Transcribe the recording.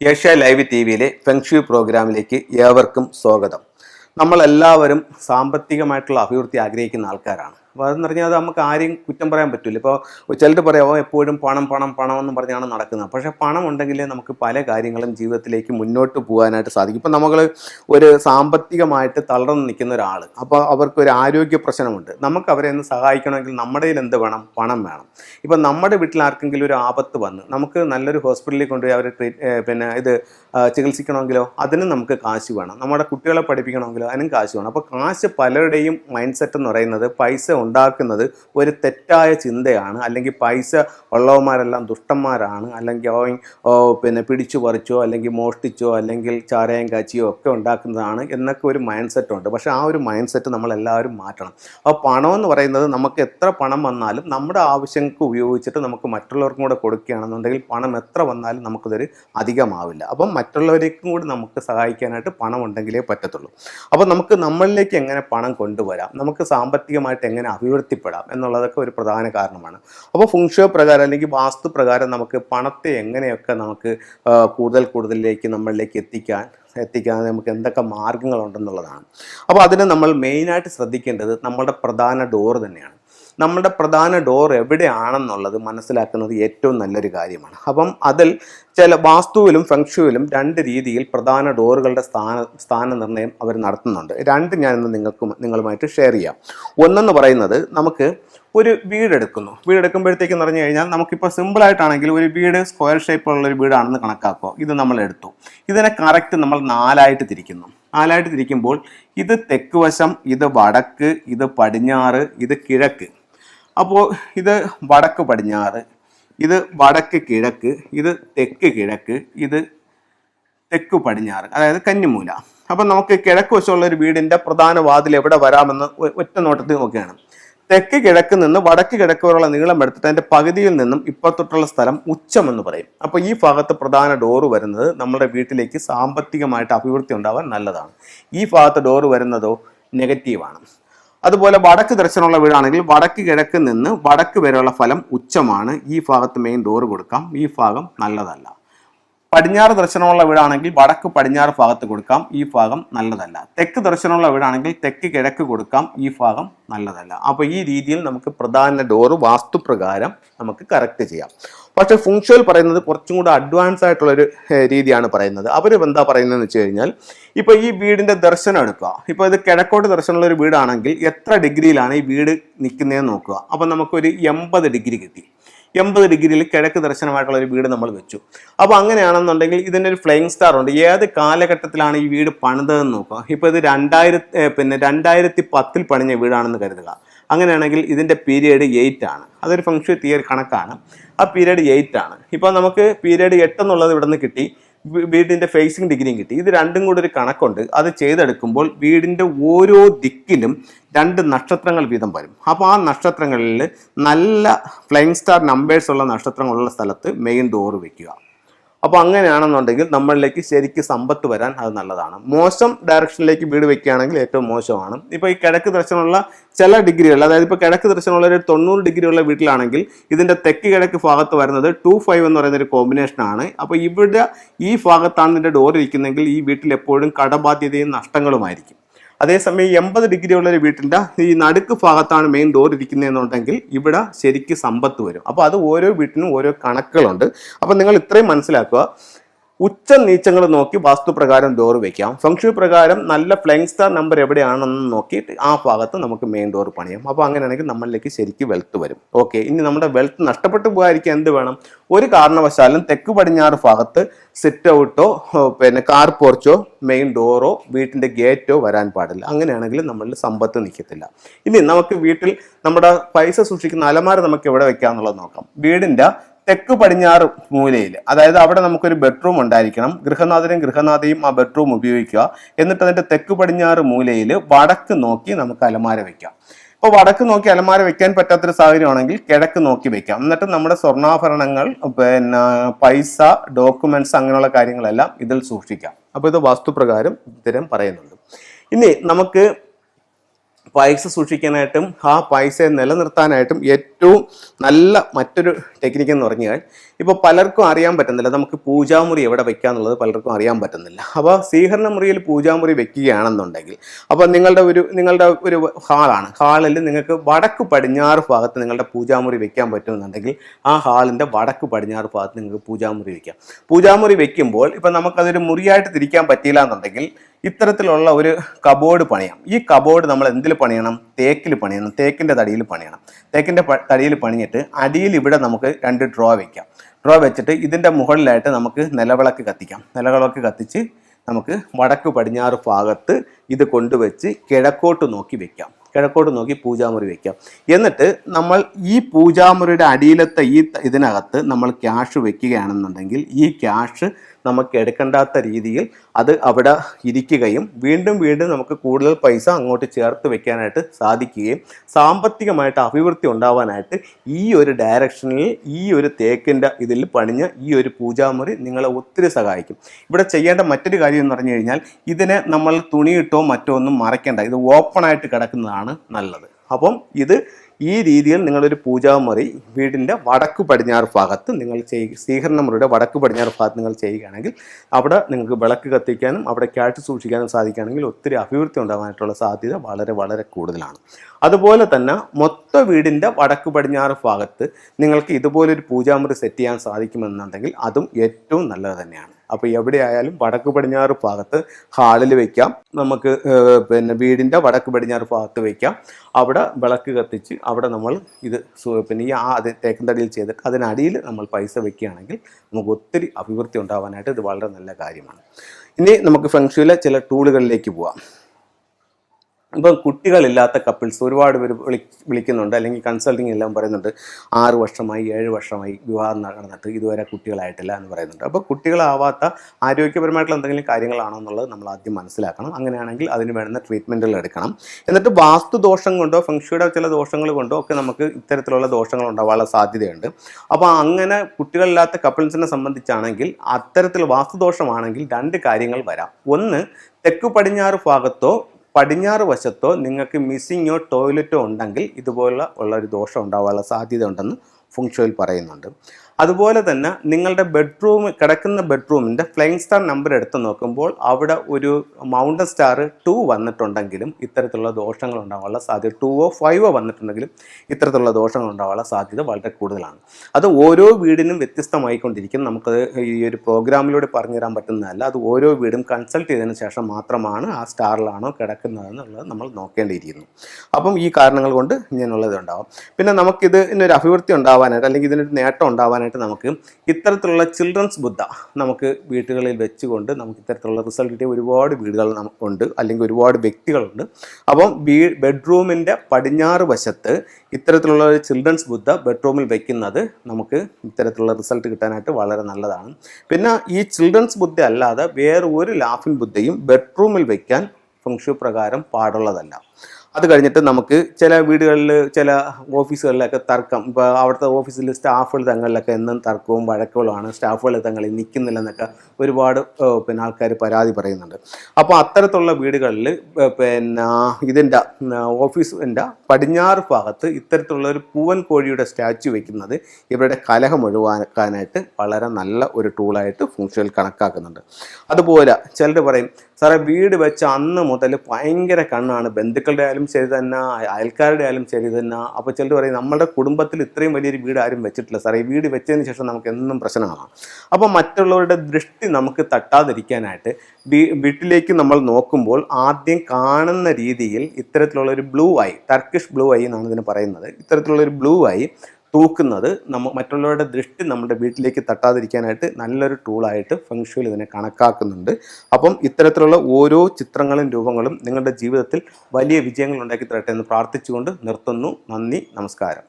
Asia live T വിയിലെ feng shui പ്രോഗ്രാമിലേക്ക് ഏവർക്കും സ്വാഗതം. നമ്മളെല്ലാവരും സാമ്പത്തികമായിട്ടുള്ള അഭിവൃദ്ധി ആഗ്രഹിക്കുന്ന ആൾക്കാരാണ്. അപ്പോൾ അതെന്ന് പറഞ്ഞാൽ അത് നമുക്ക് ആരെയും കുറ്റം പറയാൻ പറ്റില്ല ഇപ്പോൾ ചിലർ പറയാമോ എപ്പോഴും പണം പണം പണം എന്ന് പറഞ്ഞാണ് നടക്കുന്നത്. പക്ഷേ പണം ഉണ്ടെങ്കിലേ നമുക്ക് പല കാര്യങ്ങളും ജീവിതത്തിലേക്ക് മുന്നോട്ട് പോകാനായിട്ട് സാധിക്കും. ഇപ്പം നമ്മൾ ഒരു സാമ്പത്തികമായിട്ട് തളർന്ന് നിൽക്കുന്ന ഒരാൾ അപ്പോൾ അവർക്ക് ഒരു ആരോഗ്യ പ്രശ്നമുണ്ട്. നമുക്ക് അവരെ ഒന്ന് സഹായിക്കണമെങ്കിൽ നമ്മുടെ എന്ത് വേണം? പണം വേണം. ഇപ്പം നമ്മുടെ വീട്ടിൽ ആർക്കെങ്കിലും ഒരു ആപത്ത് വന്ന് നമുക്ക് നല്ലൊരു ഹോസ്പിറ്റലിൽ കൊണ്ടുപോയി അവരെ പിന്നെ ഇത് ചികിത്സിക്കണമെങ്കിലോ അതിനും നമുക്ക് കാശ് വേണം. നമ്മുടെ കുട്ടികളെ പഠിപ്പിക്കണമെങ്കിലോ അതിനും കാശ് വേണം. അപ്പോൾ കാശ് പലരുടെയും മൈൻഡ് സെറ്റ് എന്ന് പറയുന്നത് പൈസ ഉണ്ടാക്കുന്നത് ഒരു തെറ്റായ ചിന്തയാണ്. അല്ലെങ്കിൽ പൈസ ഉള്ളവന്മാരെല്ലാം ദുഷ്ടന്മാരാണ്. അല്ലെങ്കിൽ പിന്നെ പിടിച്ചു പറിച്ചോ അല്ലെങ്കിൽ മോഷ്ടിച്ചോ അല്ലെങ്കിൽ ചാരായം കാച്ചിയോ ഒക്കെ ഉണ്ടാക്കുന്നതാണ് എന്നൊക്കെ ഒരു മൈൻഡ് സെറ്റ് ഉണ്ട്. പക്ഷേ ആ ഒരു മൈൻഡ് സെറ്റ് നമ്മളെല്ലാവരും മാറ്റണം. അപ്പോൾ പണം എന്ന് പറയുന്നത് നമുക്ക് എത്ര പണം വന്നാലും നമ്മുടെ ആവശ്യങ്ങൾക്ക് ഉപയോഗിച്ചിട്ട് നമുക്ക് മറ്റുള്ളവർക്കും കൂടെ കൊടുക്കുകയാണെന്നുണ്ടെങ്കിൽ പണം എത്ര വന്നാലും നമുക്കതൊരു അധികമാവില്ല. അപ്പം മറ്റുള്ളവരേക്കും കൂടി നമുക്ക് സഹായിക്കാനായിട്ട് പണം ഉണ്ടെങ്കിലേ പറ്റത്തുള്ളൂ. അപ്പോൾ നമുക്ക് നമ്മളിലേക്ക് എങ്ങനെ പണം കൊണ്ടുവരാം? നമുക്ക് സാമ്പത്തികമായിട്ട് എങ്ങനെ അഭിവൃദ്ധിപ്പെടാം എന്നുള്ളതൊക്കെ ഒരു പ്രധാന കാരണമാണ്. അപ്പോൾ ഫുങ്ഷോ പ്രകാരം അല്ലെങ്കിൽ വാസ്തു പ്രകാരം നമുക്ക് പണത്തെ എങ്ങനെയൊക്കെ നമുക്ക് കൂടുതൽ കൂടുതലിലേക്ക് നമ്മളിലേക്ക് എത്തിക്കാൻ എത്തിക്കാൻ നമുക്ക് എന്തൊക്കെ മാർഗങ്ങളുണ്ടെന്നുള്ളതാണ്. അപ്പോൾ അതിന് നമ്മൾ മെയിനായിട്ട് ശ്രദ്ധിക്കേണ്ടത് നമ്മളുടെ പ്രധാന ഡോർ തന്നെയാണ്. നമ്മുടെ പ്രധാന ഡോർ എവിടെയാണെന്നുള്ളത് മനസ്സിലാക്കുന്നത് ഏറ്റവും നല്ലൊരു കാര്യമാണ്. അപ്പം അതിൽ ചില വാസ്തുവിലും ഫെങ്ഷുവിലും രണ്ട് രീതിയിൽ പ്രധാന ഡോറുകളുടെ സ്ഥാന സ്ഥാനനിർണയം അവർ നടത്തുന്നുണ്ട്. രണ്ട് ഞാനിന്ന് നിങ്ങൾക്ക് നിങ്ങളുമായിട്ട് ഷെയർ ചെയ്യാം. ഒന്നെന്ന് പറയുന്നത് നമുക്ക് ഒരു വീടെടുക്കുന്നു വീടെടുക്കുമ്പോഴത്തേക്കെന്ന് പറഞ്ഞു കഴിഞ്ഞാൽ നമുക്കിപ്പോൾ സിമ്പിളായിട്ടാണെങ്കിൽ ഒരു വീട് സ്ക്വയർ ഷേപ്പുള്ള ഒരു വീടാണെന്ന് കണക്കാക്കുക. ഇത് നമ്മൾ എടുത്തു. ഇതിനെ കറക്റ്റ് നമ്മൾ നാലായിട്ട് തിരിക്കുന്നു. നാലായിട്ട് തിരിക്കുമ്പോൾ ഇത് തെക്ക് വശം ഇത് വടക്ക് ഇത് പടിഞ്ഞാറ് ഇത് കിഴക്ക്. അപ്പോൾ ഇത് വടക്ക് പടിഞ്ഞാറ് ഇത് വടക്ക് കിഴക്ക് ഇത് തെക്ക് കിഴക്ക് ഇത് തെക്ക് പടിഞ്ഞാറ് അതായത് കന്നിമൂല. അപ്പം നമുക്ക് കിഴക്ക് വശമുള്ള ഒരു വീടിന്റെ പ്രധാന വാതിൽ എവിടെ വരാമെന്ന് ഒറ്റ നോട്ടത്തിൽ നോക്കുകയാണ്. തെക്ക് കിഴക്ക് നിന്ന് വടക്ക് കിഴക്ക് വരെയുള്ള നീളം എടുത്തിട്ട് അതിന്റെ പകുതിയിൽ നിന്നും ഇപ്പത്തൊട്ടുള്ള സ്ഥലം ഉച്ചം എന്ന് പറയും. അപ്പോൾ ഈ ഭാഗത്ത് പ്രധാന ഡോറ് വരുന്നത് നമ്മുടെ വീട്ടിലേക്ക് സാമ്പത്തികമായിട്ട് അഭിവൃദ്ധി ഉണ്ടാവാൻ നല്ലതാണ്. ഈ ഭാഗത്ത് ഡോറ് വരുന്നതോ നെഗറ്റീവാണ് അതുപോലെ വടക്ക് ദർശനമുള്ള വീടാണെങ്കിൽ വടക്ക് കിഴക്ക് നിന്ന് വടക്ക് വരെയുള്ള ഫലം ഉച്ചമാണ്. ഈ ഭാഗത്ത് മെയിൻ ഡോറ് കൊടുക്കാം. ഈ ഭാഗം നല്ലതല്ല. പടിഞ്ഞാറ് ദർശനമുള്ള വീടാണെങ്കിൽ വടക്ക് പടിഞ്ഞാറ് ഭാഗത്ത് കൊടുക്കാം. ഈ ഭാഗം നല്ലതല്ല. തെക്ക് ദർശനമുള്ള വീടാണെങ്കിൽ തെക്ക് കിഴക്ക് കൊടുക്കാം. ഈ ഭാഗം നല്ലതല്ല. അപ്പോൾ ഈ രീതിയിൽ നമുക്ക് പ്രധാന ഡോറ് വാസ്തുപ്രകാരം നമുക്ക് കറക്റ്റ് ചെയ്യാം. പക്ഷേ ഫുങ്ഷൽ പറയുന്നത് കുറച്ചും കൂടെ അഡ്വാൻസ് ആയിട്ടുള്ളൊരു രീതിയാണ് പറയുന്നത്. അവർ എന്താ പറയുന്നതെന്ന് വെച്ച് കഴിഞ്ഞാൽ ഇപ്പോൾ ഈ വീടിന്റെ ദർശനം എടുക്കുക. ഇപ്പോൾ ഇത് കിഴക്കോട്ട് ദർശനമുള്ള ഒരു വീടാണെങ്കിൽ എത്ര ഡിഗ്രിയിലാണ് ഈ വീട് നിൽക്കുന്നതെന്ന് നോക്കുക. അപ്പോൾ നമുക്കൊരു എൺപത് ഡിഗ്രി കിട്ടി. എൺപത് ഡിഗ്രിയിൽ കിഴക്ക് ദർശനമായിട്ടുള്ള ഒരു വീട് നമ്മൾ വെച്ചു. അപ്പോൾ അങ്ങനെയാണെന്നുണ്ടെങ്കിൽ ഇതിന്റെ ഒരു ഫ്ലൈങ് സ്റ്റാർ ഉണ്ട്. ഏത് കാലഘട്ടത്തിലാണ് ഈ വീട് പണിതതെന്ന് നോക്കുക. ഇപ്പോൾ ഇത് രണ്ടായിരത്തി പിന്നെ രണ്ടായിരത്തി പത്തിൽ പണിഞ്ഞ വീടാണെന്ന് കരുതുക. അങ്ങനെയാണെങ്കിൽ ഇതിന്റെ പീരീഡ് എയ്റ്റ് ആണ്. അതൊരു ഫംഗ്ഷൻ തിയറി കണക്കാണ്. ആ പീരീഡ് എയ്റ്റ് ആണ്. ഇപ്പോൾ നമുക്ക് പീരീഡ് എട്ട് എന്നുള്ളത് ഇവിടെ നിന്ന് കിട്ടി വീടിന്റെ ഫേസിങ് ഡിഗ്രിയും കിട്ടി. ഇത് രണ്ടും കൂടെ ഒരു കണക്കുണ്ട്. അത് ചെയ്തെടുക്കുമ്പോൾ വീടിന്റെ ഓരോ ദിക്കിലും രണ്ട് നക്ഷത്രങ്ങൾ വീതം വരും. അപ്പോൾ ആ നക്ഷത്രങ്ങളിൽ നല്ല ഫ്ലൈങ് സ്റ്റാർ നമ്പേഴ്സ് ഉള്ള നക്ഷത്രങ്ങളുള്ള സ്ഥലത്ത് മെയിൻ ഡോറ് വെക്കുക. അപ്പോൾ അങ്ങനെയാണെന്നുണ്ടെങ്കിൽ നമ്മളിലേക്ക് ശരിക്ക് സമ്പത്ത് വരാൻ അത് നല്ലതാണ്. മോശം ഡയറക്ഷനിലേക്ക് വീട് വെക്കുകയാണെങ്കിൽ ഏറ്റവും മോശമാണ്. ഇപ്പോൾ ഈ കിഴക്ക് ദർശനമുള്ള ചില ഡിഗ്രികൾ അതായത് ഇപ്പോൾ കിഴക്ക് ദർശനമുള്ള ഒരു തൊണ്ണൂറ് ഡിഗ്രി ഉള്ള വീട്ടിലാണെങ്കിൽ ഇതിന്റെ തെക്ക് കിഴക്ക് ഭാഗത്ത് വരുന്നത് ടു ഫൈവ് എന്ന് പറയുന്ന ഒരു കോമ്പിനേഷനാണ് അപ്പോൾ ഇവിടെ ഈ ഭാഗത്താണ് ഇതിന്റെ ഡോർ ഇരിക്കുന്നതെങ്കിൽ ഈ വീട്ടിൽ എപ്പോഴും കടബാധ്യതയും നഷ്ടങ്ങളുമായിരിക്കും. അതേസമയം എൺപത് ഡിഗ്രി ഉള്ള ഒരു വീട്ടിന്റെ ഈ നടുക്ക് ഭാഗത്താണ് മെയിൻ ഡോർ ഇരിക്കുന്നതെന്നുണ്ടെങ്കിൽ ഇവിടെ ശരിക്ക് സമ്പത്ത് വരും. അപ്പോൾ അത് ഓരോ വീട്ടിനും ഓരോ കണക്കുകളുണ്ട്. അപ്പോൾ നിങ്ങൾ ഇത്രയും മനസ്സിലാക്കുക. ഉച്ച നീച്ചങ്ങൾ നോക്കി വാസ്തുപ്രകാരം ഡോർ വെക്കാം. ഫംഗ്ഷൻ പ്രകാരം നല്ല ഫ്ലൈങ് സ്റ്റാർ നമ്പർ എവിടെയാണെന്ന് നോക്കിയിട്ട് ആ ഭാഗത്ത് നമുക്ക് മെയിൻ ഡോർ പണിയാം. അപ്പോൾ അങ്ങനെയാണെങ്കിൽ നമ്മളിലേക്ക് ശരിക്ക് വെൽത്ത് വരും. ഓക്കെ ഇനി നമ്മുടെ വെൽത്ത് നഷ്ടപ്പെട്ടു പോകാതിരിക്കാൻ എന്ത് വേണം? ഒരു കാരണവശാലും തെക്ക് പടിഞ്ഞാറ് ഭാഗത്ത് സിറ്റ് ഔട്ടോ പിന്നെ കാർ പോർച്ചോ മെയിൻ ഡോറോ വീട്ടിന്റെ ഗേറ്റോ വരാൻ പാടില്ല. അങ്ങനെയാണെങ്കിൽ നമ്മളിൽ സമ്പത്ത് നിൽക്കത്തില്ല. ഇനി നമുക്ക് വീട്ടിൽ നമ്മുടെ പൈസ സൂക്ഷിക്കുന്ന അലമാര നമുക്ക് എവിടെ വെക്കാമെന്നുള്ളത് നോക്കാം. വീടിന്റെ തെക്ക് പടിഞ്ഞാറ് മൂലയിൽ അതായത് അവിടെ നമുക്കൊരു ബെഡ്റൂം ഉണ്ടായിരിക്കണം. ഗൃഹനാഥനും ഗൃഹനാഥയും ആ ബെഡ്റൂം ഉപയോഗിക്കുക. എന്നിട്ട് അതിന്റെ തെക്ക് പടിഞ്ഞാറ് മൂലയിൽ വടക്ക് നോക്കി നമുക്ക് അലമാര വയ്ക്കാം ഇപ്പോൾ വടക്ക് നോക്കി അലമാര വെക്കാൻ പറ്റാത്തൊരു സാഹചര്യമാണെങ്കിൽ കിഴക്ക് നോക്കി വെക്കാം. എന്നിട്ട് നമ്മുടെ സ്വർണാഭരണങ്ങൾ പിന്നെ പൈസ ഡോക്യുമെന്റ്സ് അങ്ങനെയുള്ള കാര്യങ്ങളെല്ലാം ഇതിൽ സൂക്ഷിക്കാം. അപ്പോൾ ഇത് വാസ്തുപ്രകാരം ഇത്തരം പറയുന്നുണ്ട്. ഇനി നമുക്ക് പൈസ സൂക്ഷിക്കാനായിട്ടും ആ പൈസയെ നിലനിർത്താനായിട്ടും ഏറ്റവും നല്ല മറ്റൊരു ടെക്നിക്ക് എന്ന് പറഞ്ഞാൽ ഇപ്പോൾ പലർക്കും അറിയാൻ പറ്റുന്നില്ല നമുക്ക് പൂജാമുറി എവിടെ വെക്കാന്നുള്ളത് പലർക്കും അറിയാൻ പറ്റുന്നില്ല. അപ്പോൾ സ്വീകരണ മുറിയിൽ പൂജാമുറി വെക്കുകയാണെന്നുണ്ടെങ്കിൽ അപ്പോൾ നിങ്ങളുടെ ഒരു നിങ്ങളുടെ ഒരു ഹാളാണ് ഹാളിൽ നിങ്ങൾക്ക് വടക്ക് പടിഞ്ഞാറ് ഭാഗത്ത് നിങ്ങളുടെ പൂജാമുറി വെക്കാൻ പറ്റുമെന്നുണ്ടെങ്കിൽ ആ ഹാളിന്റെ വടക്ക് പടിഞ്ഞാറ് ഭാഗത്ത് നിങ്ങൾക്ക് പൂജാമുറി വെക്കാം. പൂജാമുറി വെക്കുമ്പോൾ ഇപ്പോൾ നമുക്കതൊരു മുറിയായിട്ട് തിരിക്കാൻ പറ്റിയില്ല എന്നുണ്ടെങ്കിൽ ഇത്തരത്തിലുള്ള ഒരു കബോർഡ് പണിയാം. ഈ കബോർഡ് നമ്മൾ എന്തിൽ പണിയണം? തേക്കിൽ പണിയണം. തേക്കിന്റെ തടിയിൽ പണിയണം. തേക്കിന്റെ തടിയിൽ പണിഞ്ഞിട്ട് അടിയിൽ ഇവിടെ നമുക്ക് രണ്ട് ഡ്രോ വയ്ക്കാം ഡ്രോ വെച്ചിട്ട് ഇതിന്റെ മുകളിലായിട്ട് നമുക്ക് നിലവിളക്ക് കത്തിക്കാം. നിലവിളക്ക് കത്തിച്ച് നമുക്ക് വടക്ക് പടിഞ്ഞാറ് ഭാഗത്ത് ഇത് കൊണ്ടുവച്ച് കിഴക്കോട്ട് നോക്കി വെക്കാം. കിഴക്കോട്ട് നോക്കി പൂജാമുറി വെക്കാം. എന്നിട്ട് നമ്മൾ ഈ പൂജാമുറിയുടെ അടിയിലത്തെ ഈ ഇതിനകത്ത് നമ്മൾ ക്യാഷ് വെക്കുകയാണെന്നുണ്ടെങ്കിൽ ഈ ക്യാഷ് നമുക്ക് എടുക്കേണ്ടാത്ത രീതിയിൽ അത് അവിടെ ഇരിക്കുകയും വീണ്ടും വീണ്ടും നമുക്ക് കൂടുതൽ പൈസ അങ്ങോട്ട് ചേർത്ത് വെക്കാനായിട്ട് സാധിക്കുകയും സാമ്പത്തികമായിട്ട് അഭിവൃദ്ധി ഉണ്ടാവാനായിട്ട് ഈ ഒരു ഡയറക്ഷനിൽ ഈ ഒരു തേക്കിന്റെ ഇതിൽ പണിഞ്ഞ ഈ ഒരു പൂജാമുറി നിങ്ങളെ ഒത്തിരി സഹായിക്കും. ഇവിടെ ചെയ്യേണ്ട മറ്റൊരു കാര്യം എന്ന് പറഞ്ഞു കഴിഞ്ഞാൽ ഇതിനെ നമ്മൾ തുണിയിട്ടോ മറ്റോ ഒന്നും മറയ്ക്കേണ്ട. ഇത് ഓപ്പണായിട്ട് കിടക്കുന്നതാണ് നല്ലത്. അപ്പം ഇത് ഈ രീതിയിൽ നിങ്ങളൊരു പൂജാമുറി വീടിന്റെ വടക്ക് പടിഞ്ഞാറ് ഭാഗത്ത് നിങ്ങൾ ചെയ്യുക സ്വീകരണ മുറിയുടെ വടക്ക് പടിഞ്ഞാറ് ഭാഗത്ത് നിങ്ങൾ ചെയ്യുകയാണെങ്കിൽ അവിടെ നിങ്ങൾക്ക് വിളക്ക് കത്തിക്കാനും അവിടെ ക്യാഷ് സൂക്ഷിക്കാനും സാധിക്കുകയാണെങ്കിൽ ഒത്തിരി അഭിവൃദ്ധി ഉണ്ടാകാനായിട്ടുള്ള സാധ്യത വളരെ വളരെ കൂടുതലാണ്. അതുപോലെ തന്നെ മൊത്ത വീടിന്റെ വടക്ക് പടിഞ്ഞാറ് ഭാഗത്ത് നിങ്ങൾക്ക് ഇതുപോലൊരു പൂജാമുറി സെറ്റ് ചെയ്യാൻ സാധിക്കുമെന്നുണ്ടെങ്കിൽ അതും ഏറ്റവും നല്ലത് തന്നെയാണ്. അപ്പോൾ എവിടെയായാലും വടക്ക് പടിഞ്ഞാറ് ഭാഗത്ത് ഹാളിൽ വയ്ക്കാം നമുക്ക് പിന്നെ വീടിന്റെ വടക്ക് പടിഞ്ഞാറ് ഭാഗത്ത് വയ്ക്കാം അവിടെ വിളക്ക് കത്തിച്ച് അവിടെ നമ്മൾ ഇത് പിന്നെ ഈ ആ അത് തേക്കന്തടിയിൽ ചെയ്തിട്ട് അതിനടിയിൽ നമ്മൾ പൈസ വെക്കുകയാണെങ്കിൽ നമുക്ക് ഒത്തിരി അഭിവൃദ്ധി ഉണ്ടാവാനായിട്ട് ഇത് വളരെ നല്ല കാര്യമാണ്. ഇനി നമുക്ക് ഫെങ്ഷുവിലെ ചില ടൂളുകളിലേക്ക് പോവാം. ഇപ്പം കുട്ടികളില്ലാത്ത കപ്പിൾസ് ഒരുപാട് പേര് വിളി വിളിക്കുന്നുണ്ട് അല്ലെങ്കിൽ കൺസൾട്ടിങ് എല്ലാം പറയുന്നുണ്ട്. ആറ് വർഷമായി ഏഴ് വർഷമായി വിവാഹം നടന്നിട്ട് ഇതുവരെ കുട്ടികളായിട്ടില്ല എന്ന് പറയുന്നുണ്ട്. അപ്പോൾ കുട്ടികളാവാത്ത ആരോഗ്യപരമായിട്ടുള്ള എന്തെങ്കിലും കാര്യങ്ങളാണോ എന്നുള്ളത് നമ്മൾ ആദ്യം മനസ്സിലാക്കണം. അങ്ങനെയാണെങ്കിൽ അതിന് വേണ്ടുന്ന ട്രീറ്റ്മെന്റുകൾ എടുക്കണം. എന്നിട്ട് വാസ്തു ദോഷം കൊണ്ടോ ഫംഗ്ഷിയുടെ ചില ദോഷങ്ങൾ കൊണ്ടോ ഒക്കെ നമുക്ക് ഇത്തരത്തിലുള്ള ദോഷങ്ങൾ ഉണ്ടാവാനുള്ള സാധ്യതയുണ്ട്. അപ്പോൾ അങ്ങനെ കുട്ടികളില്ലാത്ത കപ്പിൾസിനെ സംബന്ധിച്ചാണെങ്കിൽ അത്തരത്തിൽ വാസ്തുദോഷമാണെങ്കിൽ രണ്ട് കാര്യങ്ങൾ വരാം. ഒന്ന് തെക്ക് പടിഞ്ഞാറ് ഭാഗത്തോ പടിഞ്ഞാറ് വശത്തോ നിങ്ങൾക്ക് മിസ്സിങ്ങോ ടോയ്ലറ്റോ ഉണ്ടെങ്കിൽ ഇതുപോലുള്ള ഉള്ള ഒരു ദോഷം ഉണ്ടാവാനുള്ള സാധ്യത ഉണ്ടെന്ന് ഫുങ്ഷോയിൽ പറയുന്നുണ്ട്. അതുപോലെ തന്നെ നിങ്ങളുടെ ബെഡ്റൂം കിടക്കുന്ന ബെഡ്റൂമിന്റെ ഫ്ലൈങ് സ്റ്റാർ നമ്പർ എടുത്ത് നോക്കുമ്പോൾ അവിടെ ഒരു മൗണ്ടൻ സ്റ്റാർ ടു വന്നിട്ടുണ്ടെങ്കിലും ഇത്തരത്തിലുള്ള ദോഷങ്ങൾ ഉണ്ടാവാനുള്ള സാധ്യത ടൂവോ ഫൈവോ വന്നിട്ടുണ്ടെങ്കിലും ഇത്തരത്തിലുള്ള ദോഷങ്ങൾ ഉണ്ടാവാനുള്ള സാധ്യത വളരെ കൂടുതലാണ്. അത് ഓരോ വീടിനും വ്യത്യസ്തമായിക്കൊണ്ടിരിക്കും. നമുക്ക് ഈ ഒരു പ്രോഗ്രാമിലൂടെ പറഞ്ഞു തരാൻ പറ്റുന്നതല്ല. അത് ഓരോ വീടും കൺസൾട്ട് ചെയ്തതിന് ശേഷം മാത്രമാണ് ആ സ്റ്റാറിലാണോ കിടക്കുന്നതെന്നുള്ളത് നമ്മൾ നോക്കേണ്ടിയിരിക്കുന്നു. അപ്പം ഈ കാരണങ്ങൾ കൊണ്ട് ഇങ്ങനെയുള്ളത് ഉണ്ടാവും. പിന്നെ നമുക്കിത് ഇതിനൊരു അഭിവൃദ്ധി ഉണ്ടാവാനായിട്ട് അല്ലെങ്കിൽ ഇതിനൊരു നേട്ടം ഉണ്ടാവാനായിട്ട് നമുക്ക് ഇത്തരത്തിലുള്ള ചിൽഡ്രൻസ് ബുദ്ധ നമുക്ക് വീടുകളിൽ വെച്ചുകൊണ്ട് നമുക്ക് ഇത്തരത്തിലുള്ള റിസൾട്ട് കിട്ടിയ ഒരുപാട് വീടുകൾ ഉണ്ട് അല്ലെങ്കിൽ ഒരുപാട് വ്യക്തികളുണ്ട്. അപ്പം വീ ബെഡ്റൂമിന്റെ പടിഞ്ഞാറ് വശത്ത് ഇത്തരത്തിലുള്ള ഒരു ചിൽഡ്രൻസ് ബുദ്ധ ബെഡ്റൂമിൽ വെക്കുന്നത് നമുക്ക് ഇത്തരത്തിലുള്ള റിസൾട്ട് കിട്ടാനായിട്ട് വളരെ നല്ലതാണ്. പിന്നെ ഈ ചിൽഡ്രൻസ് ബുദ്ധ അല്ലാതെ വേറെ ഒരു ലാഫിൻ ബുദ്ധയും ബെഡ്റൂമിൽ വെക്കാൻ ഫംഗ്ഷു പ്രകാരം പാടുള്ളതല്ല. അത് കഴിഞ്ഞിട്ട് നമുക്ക് ചില വീടുകളിൽ ചില ഓഫീസുകളിലൊക്കെ തർക്കം. ഇപ്പോൾ അവിടുത്തെ ഓഫീസിൽ സ്റ്റാഫുകൾ തങ്ങളിലൊക്കെ എന്നും തർക്കവും വഴക്കുകളുമാണ്. സ്റ്റാഫുകൾ തങ്ങളിൽ നിൽക്കുന്നില്ലെന്നൊക്കെ ഒരുപാട് ഏഹ്, പിന്നെ ആൾക്കാർ പരാതി പറയുന്നുണ്ട്. അപ്പോൾ അത്തരത്തിലുള്ള വീടുകളിൽ പിന്നെ ഇതിന്റെ ഓഫീസിന്റെ പടിഞ്ഞാറ് ഭാഗത്ത് ഇത്തരത്തിലുള്ള ഒരു പൂവൻ കോഴിയുടെ സ്റ്റാച്ചു വയ്ക്കുന്നത് ഇവരുടെ കലഹം ഒഴിവാക്കാനായിട്ട് വളരെ നല്ല ഒരു ടൂളായിട്ട് ഫംഗ്ഷനിൽ കണക്കാക്കുന്നുണ്ട്. അതുപോലെ ചിലർ പറയും സാറേ വീട് വെച്ച അന്ന് മുതൽ ഭയങ്കര കണ്ണാണ്. ബന്ധുക്കളുടെ ആയാലും ശരി തന്നെ അയൽക്കാരുടെ ആയാലും ശരി തന്നെ. അപ്പോൾ ചിലർ പറയും നമ്മുടെ കുടുംബത്തിൽ ഇത്രയും വലിയൊരു വീട് ആരും വെച്ചിട്ടില്ല സാറേ. ഈ വീട് വെച്ചതിന് ശേഷം നമുക്ക് എന്നും പ്രശ്നമാണ് അപ്പോൾ മറ്റുള്ളവരുടെ ദൃഷ്ടി നമുക്ക് തട്ടാതിരിക്കാനായിട്ട് വീട്ടിലേക്ക് നമ്മൾ നോക്കുമ്പോൾ ആദ്യം കാണുന്ന രീതിയിൽ ഇത്തരത്തിലുള്ള ഒരു ബ്ലൂ ആയി ടർക്കിഷ് ബ്ലൂ ആയി എന്നാണ് ഇതിന് പറയുന്നത്. ഇത്തരത്തിലുള്ള ഒരു ബ്ലൂ ഐ തൂക്കുന്നത് നമ്മ മറ്റുള്ളവരുടെ ദൃഷ്ടി നമ്മുടെ വീട്ടിലേക്ക് തട്ടാതിരിക്കാനായിട്ട് നല്ലൊരു ടൂളായിട്ട് ഫംഗ്ഷനിൽ ഇതിനെ കണക്കാക്കുന്നുണ്ട്. അപ്പം ഇത്തരത്തിലുള്ള ഓരോ ചിത്രങ്ങളും രൂപങ്ങളും നിങ്ങളുടെ ജീവിതത്തിൽ വലിയ വിജയങ്ങൾ ഉണ്ടാക്കി തരട്ടെ എന്ന് പ്രാർത്ഥിച്ചുകൊണ്ട് നിർത്തുന്നു. നന്ദി നമസ്കാരം.